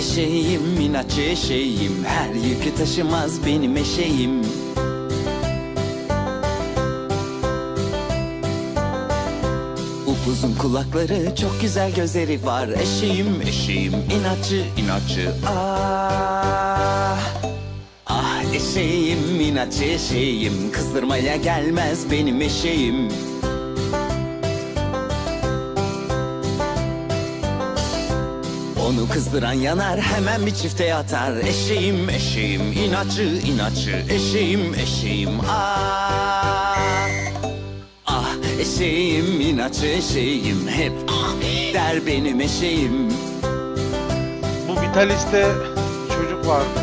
eşeğim inatçı eşeğim. Her yükü taşımaz benim eşeğim. Upuzun kulakları çok güzel gözleri var Eşeğim. Eşeğim inatçı inatçı. Ah Ah eşeğim inatçı eşeğim. Kızdırmaya gelmez benim eşeğim Onu kızdıran yanar hemen bir çifte atar. Eşeğim eşeğim inatçı inatçı. Eşeğim eşeğim ah. Ah eşeğim inatçı eşeğim Hep ah. Der benim eşeğim. Bu Vitalis'te çocuk vardı.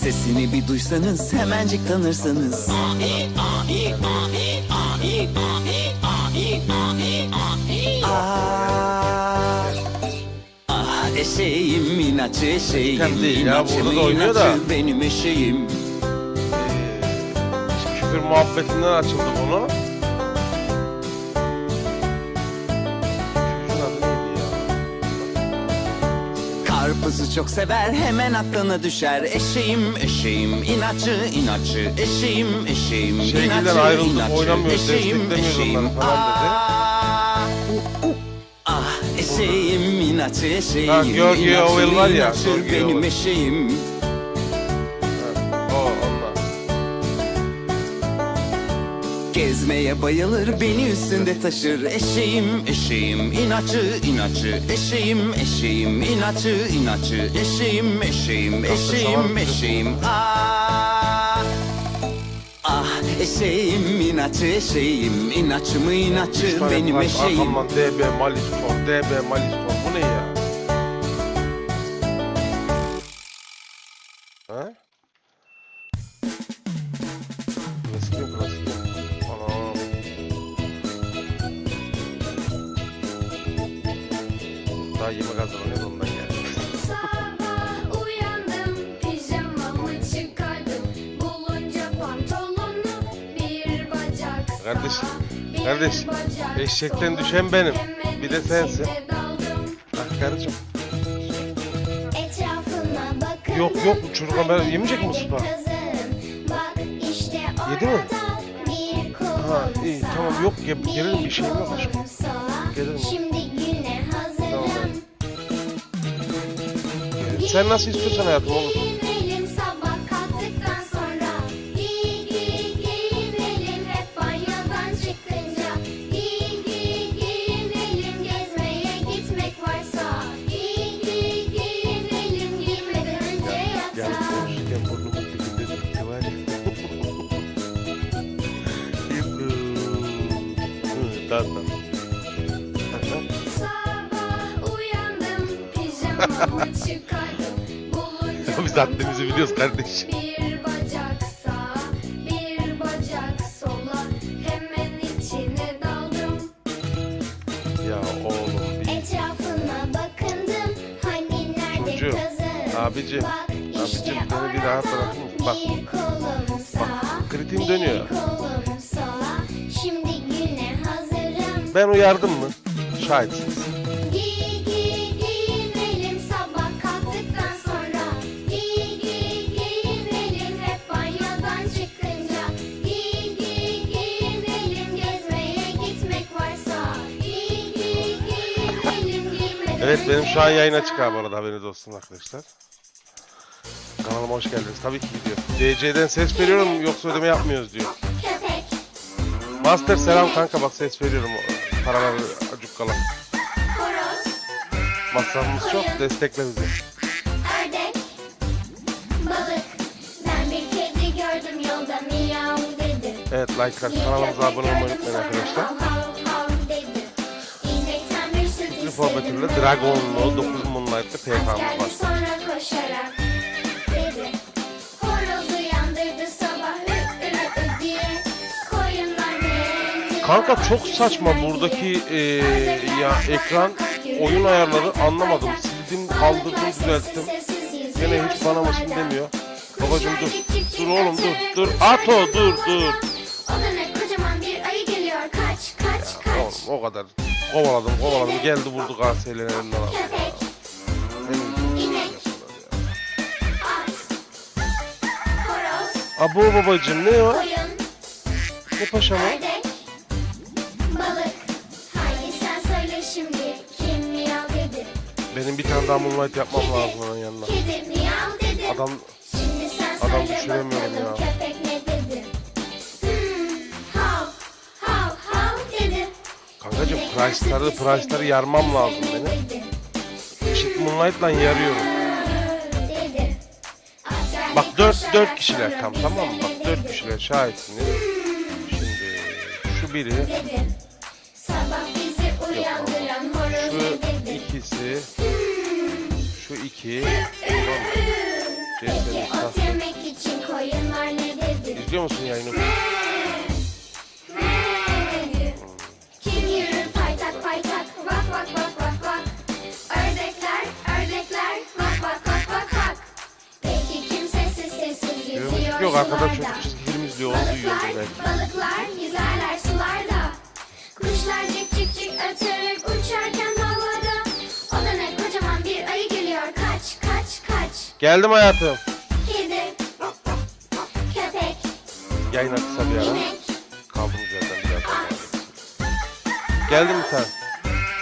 Sesini bir duysanız hemencik tanırsınız Ah, ah eşeğim inatçı eşeğim Hem değil ya, İnatçı burada da oynuyor da. inatçı benim eşeğim Ee, küfür muhabbetinden açıldı bunu. Çocuğun adı neydi ya? Karpuzu çok sever hemen aklına düşer Eşeğim eşeğim inatçı inatçı Eşeğim eşeğim Sevgiliden inatçı ayrıldık, inatçı oynamıyoruz, desteklemiyoruz onları falan dedi. ah, ah eşeğim inatçı eşeğim Ha, George Orwell var ya, George Benim Orwell. eşeğim O. Gezmeye bayılır beni üstünde taşır Eşeğim eşeğim inatçı inatçı Eşeğim eşeğim inatçı inatçı Eşeğim eşeğim eşeğim eşeğim Ah Ah eşeğim inatçı eşeğim inatçı mı inatçı benim eşeğim Arkamdan DB Malistor, DB Malistor. Klasik klasik. Anam. Daha yemek hazırlanıyor ondan geldi. Sabah uyandım, pijamamı çıkardım. Bulunca pantolonu bir bacak sağa, Kardeş, bir kardeş, bacak eşekten sola. düşen benim. Hemen Bir de sensin. içine daldım. Ah karıcığım. Yok, yok, çocuk haber yemeyecek mi Mustafa? Yedi mi? Ha, iyi, tamam, yok, ge- gelirim, bir şeyim yok aşkım. Gelirim. Tamam. Sen nasıl istiyorsan hayatım olur. Biz haddimizi biliyoruz kardeş. Bir bacak sağa, bir bacak sola Hemen içine daldım Ya oğlum Etrafına bakındım Hani nerede Çocuğum, kızım abicim, Bak abicim, işte beni bir rahat orada bırakır mısın? Bak. Bir kolum dönüyor. kolum sola Şimdi güne hazırım ben uyardım mı? Şahitsiniz. Evet benim şu an yatağa. çıkar bu arada haberiniz olsun arkadaşlar. Kanalıma hoş geldiniz. Tabii ki gidiyor. DC'den ses veriyorum yoksa ödeme yapmıyoruz diyor. Master selam kanka bak ses veriyorum. Paraları acık kalan. Masrafımız çok destekle bizi. Evet like at kanalımıza abone olmayı unutmayın arkadaşlar. Formatür'le Dragon'lu 9 Moonlight'lı PK'mız var. Sonra koşarak dedi. Horoz uyandırdı sabah ü ü ü diye. Koyunlar meğerince Kanka çok saçma buradaki eee, ya ekran oyun ayarları anlamadım. Sildim, kaldırdım, düzelttim. Gene hiç bana mısın demiyor. Babacım dur. Dur oğlum dur. Dur. Ato dur dur. O da ne kocaman bir ayı geliyor kaç kaç kaç. Oğlum o kadar. Kovaladım kovaladım geldi vurdu Galatasaray'ın elinden aldı. Abo babacım ne o? Ne paşa mı? Benim bir tane daha moonlight yapmam lazım onun yanına. Adam, adam düşüremiyorum ya. Price'ları price'ları yarmam lazım benim. Çift moonlight'la yarıyorum. Bak bir 4 koşarak 4 kişiler tam tamam mı? Bak 4 dedi? kişiler şahitsiniz. Şimdi şu biri, şu ikisi, şu iki. Tamam? İzliyor musun yayını? Ördekler ördekler vak vak vak vak Peki kim sessiz sessiz yüzüyor Yok arkada sularda? çocuk çizgi film izliyor onu Balıklar, belki. balıklar yüzerler sularda Kuşlar cik cik cik öterek uçarken havada O da ne kocaman bir ayı geliyor kaç kaç kaç Geldim hayatım. Kedi Köpek Yayına kısa bir ara. İnek Kaldığımız yerden bir daha. Geldim mi sen?